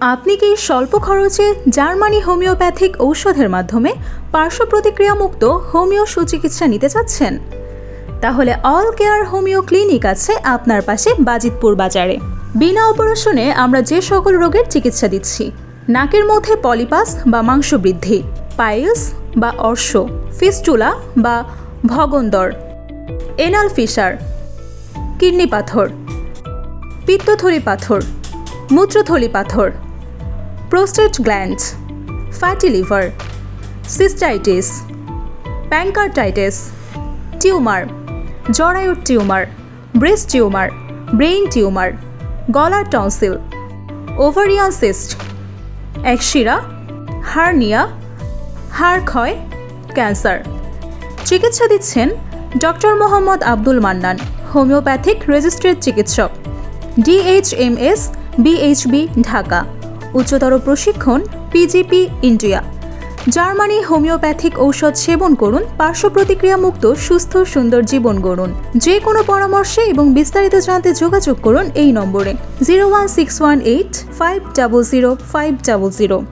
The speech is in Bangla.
আপনি কি স্বল্প খরচে জার্মানি হোমিওপ্যাথিক ঔষধের মাধ্যমে পার্শ্ব প্রতিক্রিয়ামুক্ত হোমিও সুচিকিৎসা নিতে চাচ্ছেন? তাহলে অল কেয়ার হোমিও ক্লিনিক আছে আপনার পাশে বাজিতপুর বাজারে। বিনা অপারেশনে আমরা যে সকল রোগের চিকিৎসা দিচ্ছি, নাকের মধ্যে পলিপাস বা মাংস বৃদ্ধি, পাইলস বা অর্শ, ফিস্টুলা বা ভগন্দর, এনাল ফিশার, কিডনি পাথর পিত্তথরি পাথর মূত্রথলি পাথর, prostate gland fatty liver cystitis pancreatitis tumour জরায়ুর tumour breast tumour brain tumour গলার টনসিল ওভারিয়ান সিস্ট একশিরা হার্নিয়া, হাড় ক্ষয়, ক্যান্সার। চিকিৎসা দিচ্ছেন doctor Mohammad Abdul Mannan, homeopathic registered চিকিৎসক ডিএইচএমএস বিএইচবি ঢাকা। উচ্চতর প্রশিক্ষণ পিজিপি ইন্ডিয়া। জার্মানি হোমিওপ্যাথিক ঔষধ সেবন করুন, পার্শ্ব প্রতিক্রিয়া মুক্ত সুস্থ, সুন্দর জীবন গড়ুন। যে কোনো পরামর্শে এবং বিস্তারিত জানতে যোগাযোগ করুন এই নম্বরে, zero one six one eight, five double zero, five double zero.